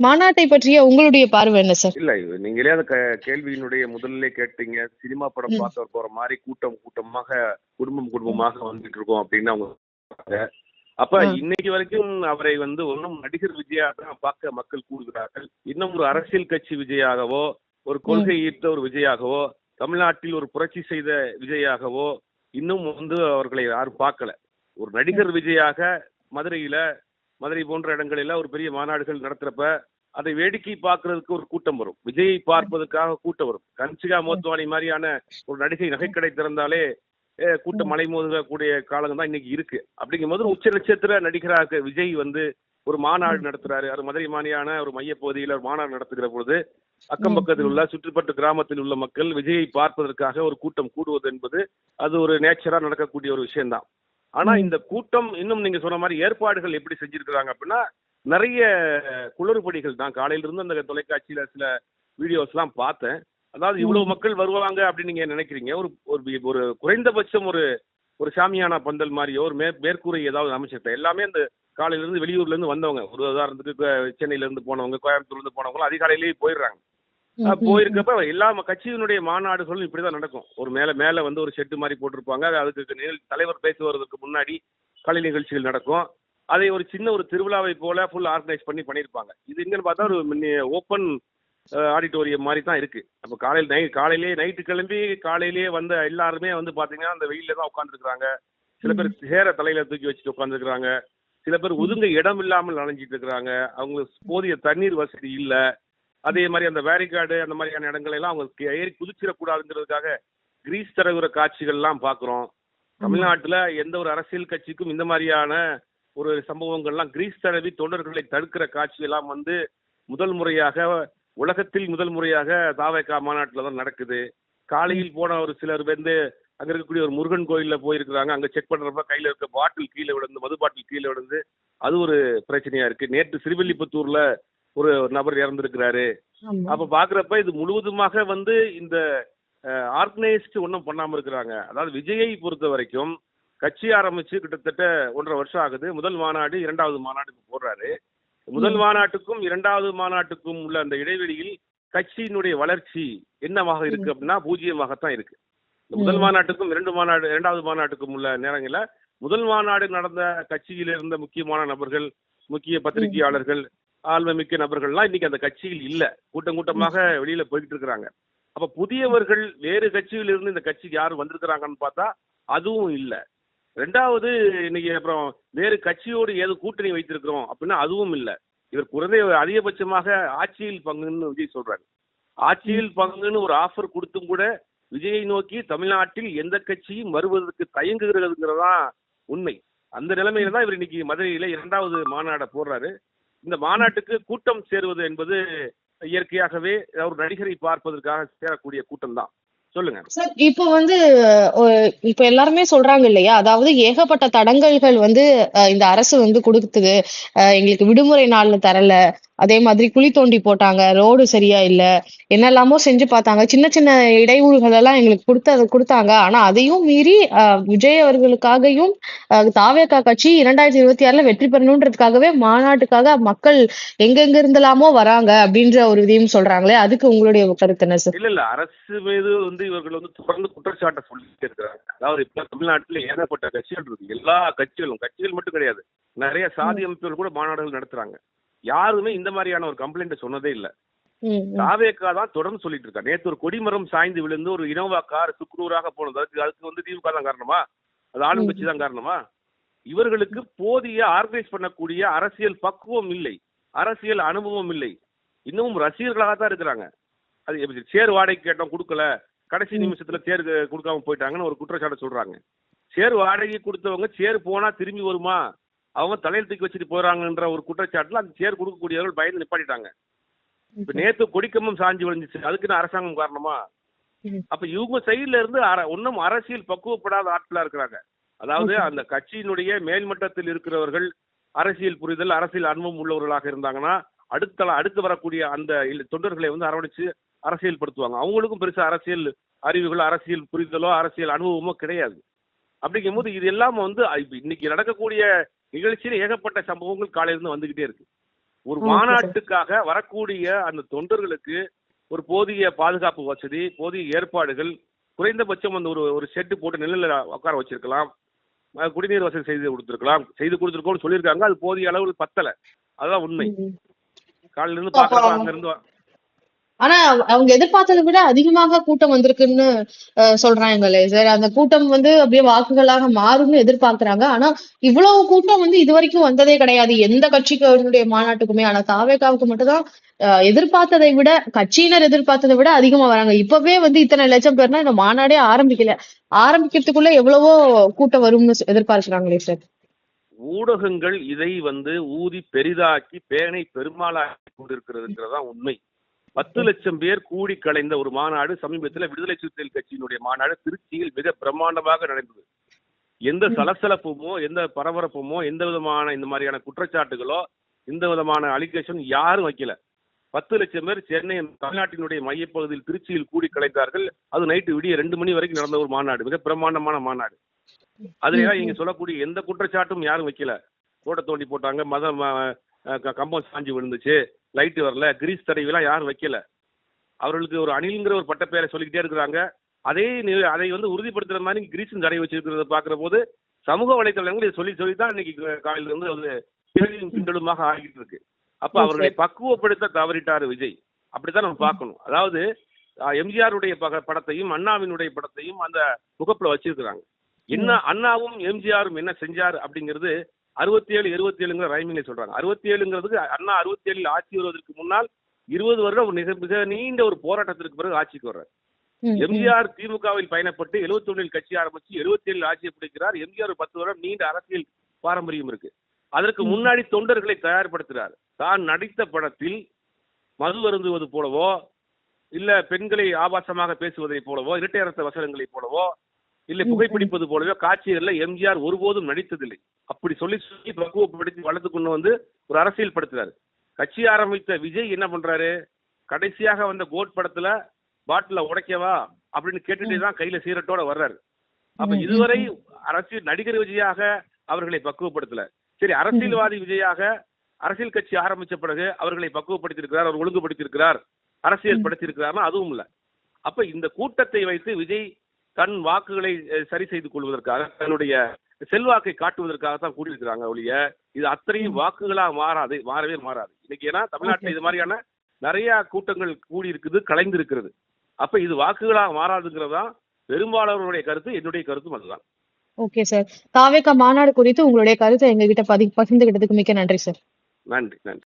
மாநாட்டை பற்றிய உங்களுடைய பார்வை என்ன சார் இல்ல நீங்களே அந்த கேள்வியினுடைய முதல்ல கேட்டீங்க சினிமா படம். பார்க்க போற மாதிரி கூட்டம் கூட்டமாக குடும்பம் குடும்பமாக வந்துட்டு இருக்கோம் அப்படின்னு அவங்க. அப்ப. இன்னைக்கு வரைக்கும் அவரை வந்து ஒன்றும் நடிகர் விஜயா தான் பார்க்க மக்கள் கூடுகிறார்கள் இன்னும் ஒரு அரசியல் கட்சி விஜயாகவோ ஒரு கொள்கை ஈர்த்த ஒரு விஜயாகவோ தமிழ்நாட்டில் ஒரு புரட்சி செய்த விஜயாகவோ இன்னும் வந்து அவர்களை யாரும் பார்க்கல ஒரு நடிகர் விஜயாக மதுரையில மதுரை போன்ற இடங்களில ஒரு பெரிய மாநாடுகள் நடத்துறப்ப அதை வேடிக்கை பார்க்கறதுக்கு ஒரு கூட்டம் வரும். விஜயை பார்ப்பதற்காக கூட்டம் வரும். கன்சிகா மோத்வானி மாதிரியான ஒரு நடிகை நகைக்கடை திறந்தாலே கூட்டம் மலைமோதக்கூடிய காலங்கள் தான் இன்னைக்கு இருக்கு. அப்படிங்கும்போது உச்ச நட்சத்திர நடிகராக விஜய் வந்து ஒரு மாநாடு நடத்துறாரு. அது மதுரை மாதிரியான ஒரு மையப்பகுதியில் ஒரு மாநாடு நடத்துகிற பொழுது அக்கம் பக்கத்தில் உள்ள சுற்றுப்பட்டு கிராமத்தில் உள்ள மக்கள் விஜயை பார்ப்பதற்காக ஒரு கூட்டம் கூடுவது என்பது அது ஒரு நேச்சரா நடக்கக்கூடிய ஒரு விஷயம்தான். ஆனா. இந்த கூட்டம் இன்னும் நீங்க சொன்ன மாதிரி ஏற்பாடுகள் எப்படி செஞ்சிருக்கிறாங்க அப்படின்னா நிறைய குளறுபடிகள் தான். காலையில இருந்து அந்த தொலைக்காட்சியில சில வீடியோஸ் எல்லாம் பார்த்தேன். அதாவது இவ்வளவு மக்கள் வருவாங்க அப்படின்னு நீங்க நினைக்கிறீங்க? ஒரு ஒரு குறைந்தபட்சம் ஒரு ஒரு சாமியானா பந்தல் மாதிரியோ ஒரு மே மேற்கூரை ஏதாவது அமைச்சிருப்பேன். எல்லாமே இந்த காலையில இருந்து வெளியூர்ல இருந்து வந்தவங்க. ஒரு உதாரணத்துக்கு க- சென்னையில இருந்து போனவங்க கோயம்புத்தூர்ல இருந்து போனவங்க அதிகாலையிலேயே போயிடுறாங்க. போயிருக்கப்ப எல்லா கட்சியினுடைய மாநாடுகளும் இப்படிதான் நடக்கும். ஒரு மேல மேல வந்து ஒரு ஷெட்டு மாதிரி போட்டிருப்பாங்க. அது அதுக்கு தலைவர் பேச வருவதற்கு முன்னாடி கலை நிகழ்ச்சிகள் நடக்கும். அதை ஒரு சின்ன ஒரு திருவிழாவை போல ஃபுல் ஆர்கனைஸ் பண்ணி பண்ணியிருப்பாங்க. இது எங்கன்னு பார்த்தா ஒரு ஓப்பன் ஆடிட்டோரியம் மாதிரி தான் இருக்கு. அப்போ காலையில் நை காலையிலேயே நைட்டு கிளம்பி காலையிலேயே வந்த எல்லாருமே வந்து பாத்தீங்கன்னா அந்த வெயில்ல தான் உட்காந்துருக்காங்க சில பேர் சேர தலையில தூக்கி வச்சுட்டு உட்காந்துருக்காங்க சில பேர் ஒதுங்க இடம் இல்லாமல் அலைஞ்சிட்டு இருக்கிறாங்க. அவங்களுக்கு போதிய தண்ணீர் வசதி இல்ல. அதே மாதிரி அந்த வேரிகார்டு அந்த மாதிரியான இடங்கள் எல்லாம் அவங்க ஏறி குதிச்சிடக்கூடாதுங்கிறதுக்காக கிரீஸ் தடவுற காட்சிகள்லாம் பார்க்குறோம் தமிழ்நாட்டுல எந்த ஒரு அரசியல் கட்சிக்கும் இந்த மாதிரியான ஒரு சம்பவங்கள்லாம் கிரீஸ் தடவி தொண்டர்களை தடுக்கிற காட்சி எல்லாம் வந்து முதல் முறையாக உலகத்தில் முதல் முறையாக தாவேக்கா மாநாட்டில் தான் நடக்குது. காலையில் போன ஒரு சிலர் வந்து அங்க இருக்கக்கூடிய ஒரு முருகன் கோயில்ல போயிருக்கிறாங்க. அங்க செக் பண்றப்ப கையில இருக்க பாட்டில் கீழே விழுந்து மது பாட்டில் கீழே விழுந்து அது ஒரு பிரச்சனையா இருக்கு. நேற்று சிறுவில்லிபுத்தூர்ல ஒரு நபர் இறந்திருக்கிறாரு. அப்ப பாக்குறப்ப இது முழுவதுமாக வந்து இந்த ஆர்கனைஸ்டு ஒன்றும் பண்ணாம இருக்கிறாங்க அதாவது விஜயை பொறுத்த வரைக்கும் கட்சி ஆரம்பிச்சு கிட்டத்தட்ட ஒன்றரை வருஷம் ஆகுது முதல் மாநாடு இரண்டாவது மாநாடுக்கு போடுறாரு முதல். மாநாட்டுக்கும் இரண்டாவது மாநாட்டுக்கும் உள்ள அந்த இடைவெளியில் கட்சியினுடைய வளர்ச்சி என்னவாக இருக்கு அப்படின்னா பூஜ்ஜியமாகத்தான் இருக்கு முதல். மாநாட்டுக்கும் இரண்டு மாநாடு இரண்டாவது மாநாட்டுக்கும் உள்ள நேரங்களில் முதல் மாநாடு நடந்த கட்சியில் இருந்த முக்கியமான நபர்கள் முக்கிய பத்திரிகையாளர்கள் ஆழ்மைமிக்க நபர்கள்லாம் இன்னைக்கு அந்த கட்சியில் இல்ல. கூட்டம் கூட்டமாக வெளியில போயிட்டு இருக்கிறாங்க. அப்ப புதியவர்கள் வேறு கட்சியில் இருந்து இந்த கட்சிக்கு யாரும் வந்திருக்கிறாங்கன்னு பார்த்தா அதுவும் இல்ல. ரெண்டாவது இன்னைக்கு அப்புறம் வேறு கட்சியோடு ஏதோ கூட்டணி வைத்திருக்கிறோம் அப்படின்னா அதுவும் இல்ல. இவர் குறைந்த அதிகபட்சமாக ஆட்சியில் பங்குன்னு விஜய் சொல்றாரு. ஆட்சியில் பங்குன்னு ஒரு ஆஃபர் கொடுத்தும் கூட விஜயை நோக்கி தமிழ்நாட்டில் எந்த கட்சியும் வருவதற்கு தயங்குகிறதுங்கிறதா உண்மை. அந்த நிலைமையில தான் இவர் இன்னைக்கு மதுரையில இரண்டாவது மாநாடை போடுறாரு. இந்த மாநாட்டுக்கு கூட்டம் சேருவது என்பது இயற்கையாகவே ஒரு நடிகரை பார்ப்பதற்காக சேரக்கூடிய கூட்டம் தான் சொல்லுங்க இப்போ வந்து இப்ப எல்லாருமே சொல்றாங்க இல்லையா? அதாவது ஏகப்பட்ட தடங்கல்கள் வந்து அஹ், இந்த அரசு வந்து கொடுக்குது. எங்களுக்கு விடுமுறை நாள்னு தரல. அதே மாதிரி குழி தோண்டி போட்டாங்க. ரோடு சரியா இல்ல. என்னெல்லாமோ செஞ்சு பார்த்தாங்க. சின்ன சின்ன இடையூறுகள் எல்லாம் எங்களுக்கு கொடுத்து அதை கொடுத்தாங்க. ஆனா அதையும் மீறி விஜய் அவர்களுக்காகவும் அஹ், தாவேகா கட்சி இரண்டாயிரத்தி இருபத்தி ஆறுல வெற்றி பெறணுன்றதுக்காகவே மாநாட்டுக்காக மக்கள் எங்கெங்க இருந்தெல்லாமோ வராங்க அப்படின்ற ஒரு இதையும் சொல்றாங்களே அதுக்கு உங்களுடைய கருத்து என்ன சார்? இல்ல இல்ல. அரசு மீது வந்து இவர்கள் வந்து தொடர்ந்து குற்றச்சாட்டை சொல்லிட்டே இருக்கிறாங்க அதாவது இப்ப தமிழ்நாட்டில் ஏகப்பட்ட கட்சிகள் இருக்கு. எல்லா கட்சிகளும் கட்சிகள் மட்டும் கிடையாது. நிறைய சாதி அமைப்புகள் கூட மாநாடுகள் நடத்துறாங்க. யாருமே இந்த மாதிரியான ஒரு கம்ப்ளைண்ட் சொன்னதே இல்ல. தாவேக்கா தான் தொடர்ந்து சொல்லிட்டு இருக்கா நேற்று ஒரு கொடிமரம் சாய்ந்து விழுந்து ஒரு இனோவா கார் சுக்குநூறாக போனது. அதுக்கு அதுக்கு வந்து திமுக தான் காரணமா? அது ஆளும் கட்சி தான் காரணமா? இவர்களுக்கு போதிய ஆர்கனைஸ் பண்ணக்கூடிய அரசியல் பக்குவம் இல்லை. அரசியல் அனுபவம் இல்லை. இன்னமும் ரசிகர்களாக தான் இருக்கிறாங்க. அது எப்படி சேர் வாடகைக்கு கேட்டோம் கொடுக்கல. கடைசி நிமிஷத்துல சேர் கொடுக்காம போயிட்டாங்கன்னு ஒரு குற்றச்சாட்டு சொல்றாங்க. சேர் வாடகை கொடுத்தவங்க சேர் போனா திரும்பி வருமா? அவங்க தலையில் தூக்கி வச்சுட்டு போறாங்கன்ற ஒரு குற்றச்சாட்டுல அந்த சேர் கொடுக்கக்கூடியவர்கள் பயந்து நிப்பாட்டிட்டாங்க. இப்ப நேத்து கொடிக்கம்பம் சாஞ்சு விழுந்துச்சு. அதுக்குன்னு அரசாங்கம் காரணமா. அப்ப இவங்க சைடுல இருந்து இன்னும் அரசியல் பக்குவப்படாத ஆட்களா இருக்கிறாங்க. அதாவது அந்த கட்சியினுடைய மேல்மட்டத்தில் இருக்கிறவர்கள் அரசியல் புரிதல் அரசியல் அனுபவம் உள்ளவர்களாக இருந்தாங்கன்னா அடுத்த அடுத்து வரக்கூடிய அந்த தொண்டர்களை வந்து அரவணைச்சு அரசியல்படுத்துவாங்க. அவங்களுக்கும் பெருசா அரசியல் அறிவுகளோ அரசியல் புரிதலோ அரசியல் அனுபவமோ கிடையாது. அப்படிங்கும்போது இது எல்லாம் வந்து இன்னைக்கு நடக்கக்கூடிய நிகழ்ச்சியில ஏகப்பட்ட சம்பவங்கள் காலையில இருந்து வந்துகிட்டே இருக்கு. ஒரு மாநாட்டுக்காக வரக்கூடிய அந்த தொண்டர்களுக்கு ஒரு போதிய பாதுகாப்பு வசதி போதிய ஏற்பாடுகள் குறைந்தபட்சம் அந்த ஒரு ஒரு ஷெட்டு போட்டு நிழல்ல உட்கார வச்சிருக்கலாம். குடிநீர் வசதி செய்து கொடுத்துருக்கலாம். செய்து கொடுத்துருக்கோம்னு சொல்லியிருக்காங்க. அது போதிய அளவில் பத்தல. அதுதான் உண்மை. காலையில இருந்து அங்க இருந்து ஆனா அவங்க எதிர்பார்த்ததை விட அதிகமாக கூட்டம் வந்திருக்குன்னு சொல்றாங்க சொல்றாங்களே சார். அந்த கூட்டம் வந்து அப்படியே வாக்குகளாக மாறும்னு எதிர்பார்க்கறாங்க. ஆனா இவ்வளவு கூட்டம் வந்து இது வரைக்கும் வந்ததே கிடையாது. எந்த கட்சிகளுடைய மாநாட்டுக்குமே. ஆனா தாவேக்காவுக்கு மட்டும்தான் எதிர்பார்த்ததை விட கட்சியினர் எதிர்பார்த்ததை விட அதிகமா வராங்க. இப்பவே வந்து இத்தனை லட்சம் பேர்னா இந்த மாநாடே ஆரம்பிக்கல. ஆரம்பிக்கிறதுக்குள்ள எவ்வளவோ கூட்டம் வரும்னு எதிர்பார்க்கிறாங்களே சார். ஊடகங்கள் இதை வந்து ஊதி பெரிதாக்கி பேனை பெருமாளாக்கி கொண்டிருக்கிறதுங்கிறதா உண்மை. பத்து லட்சம் பேர் கூடி கலைந்த ஒரு மாநாடு சமீபத்தில் விடுதலை சிறுத்தைகள் கட்சியினுடைய மாநாடு திருச்சியில் மிக பிரம்மாண்டமாக நடந்தது. எந்த. சலசலப்புமோ எந்த பரபரப்புமோ எந்த விதமான இந்த மாதிரியான குற்றச்சாட்டுகளோ இந்த விதமான அலிகேஷன் யாரும் வைக்கல. பத்து லட்சம் பேர் சென்னை தமிழ்நாட்டினுடைய மையப்பகுதியில் திருச்சியில் கூடி கலைந்தார்கள். அது நைட்டு விடிய ரெண்டு மணி வரைக்கும் நடந்த ஒரு மாநாடு மிக பிரம்மாண்டமான மாநாடு. அதுல நீங்க. சொல்லக்கூடிய எந்த குற்றச்சாட்டும் யாரும் வைக்கல. ரோட்டை தோண்டி போட்டாங்க மதம் கம்பம் சாஞ்சி விழுந்துச்சு. லைட் வரல கிரீஸ் தடவிலாம் யாரும் வைக்கல. அவர்களுக்கு ஒரு அணில்ங்கிற ஒரு பட்ட பெயரை சொல்லிக்கிட்டே இருக்கிறாங்க. அதே அதை வந்து உறுதிப்படுத்துற மாதிரி கிரீஸின் தடவை வச்சிருக்கிறத பார்க்குற போது சமூக வலைத்தளங்கள் இதை சொல்லி சொல்லி தான் இன்னைக்கு காலையில இருந்து அது கேள்வியும் கிண்டலுமாக ஆகிட்டு இருக்கு. அப்ப அவர்களை பக்குவப்படுத்த தவறிட்டாரு விஜய். அப்படித்தான் நம்ம பார்க்கணும். அதாவது எம்ஜிஆருடைய படத்தையும் அண்ணாவினுடைய படத்தையும் அந்த முகப்புல வச்சிருக்கிறாங்க. என்ன அண்ணாவும் எம்ஜிஆரும் என்ன செஞ்சார் அப்படிங்கிறது அறுபத்தி ஏழு இருபத்தி ஏழுங்கிற ரைமிங்ல சொல்றாங்க. அறுபத்தி ஏழுங்கிறதுக்கு அண்ணா அறுபத்தி ஏழில் ஆட்சி வருவதற்கு முன்னால் இருபது வருடம் மிக மிக நீண்ட ஒரு போராட்டத்திற்கு பிறகு ஆட்சிக்கு வர்றார். எம்ஜிஆர் திமுகவில் பயணப்பட்டு 71 கட்சி ஆரம்பிச்சு 77 ஏழில் ஆட்சியை பிடிக்கிறார். எம்ஜிஆர் ஒரு பத்து வருடம் நீண்ட அரசியல் பாரம்பரியம் இருக்கு. அதற்கு. முன்னாடி தொண்டர்களை தயார்படுத்துறார். தான் நடித்த படத்தில் மது அருந்துவது போலவோ இல்ல பெண்களை ஆபாசமாக பேசுவதை போலவோ இரட்டையரச வசனங்களைப் போலவோ இல்ல. புகைப்பிடிப்பது போலவோ காட்சிகள்ல எம்ஜிஆர் ஒருபோதும் நடித்ததில்லை. அப்படி சொல்லி சொல்லி பக்குவப்படுத்தி வளர்த்து கொண்டு வந்து ஒரு அரசியல் படுத்துறாரு. கட்சி ஆரம்பித்த விஜய் என்ன பண்றாரு? கடைசியாக வந்த கோட் படத்துல பாட்டில உடைக்கவா அப்படின்னு கேட்டுட்டே தான் கையில சீரட்டோட வர்றாரு. அப்ப இதுவரை. அரசியல் நடிகர் விஜயாக அவர்களை பக்குவப்படுத்தல. சரி அரசியல்வாதி விஜயாக அரசியல் கட்சி ஆரம்பிச்ச பிறகு அவர்களை பக்குவப்படுத்தியிருக்கிறார் அவர் ஒழுங்குபடுத்தியிருக்கிறார் அரசியல். படுத்தியிருக்கிறார்னா அதுவும் இல்ல. அப்ப இந்த கூட்டத்தை வைத்து விஜய் தன் வாக்குகளை சரி செய்து கொள்வதற்காக தன்னுடைய செல்வாக்கை காட்டுவதற்காக தான் கூடியிருக்கிறாங்க ஒழிய இது அத்தனையும். வாக்குகளா மாறாது மாறவே மாறாது. இன்னைக்கு ஏன்னா தமிழ்நாட்டில் இது மாதிரியான நிறைய கூட்டங்கள் கூடி இருக்குது கலைந்து இருக்கிறது அப்ப இது வாக்குகளா மாறாதுங்கிறது பெரும்பாலானவருடைய கருத்து என்னுடைய கருத்தும் அதுதான். Okay sir. தாவேகா மாநாடு குறித்து உங்களுடைய கருத்தை எங்ககிட்ட பதி பகிர்ந்துகிட்டதுக்கு மிக்க நன்றி சார். நன்றி நன்றி.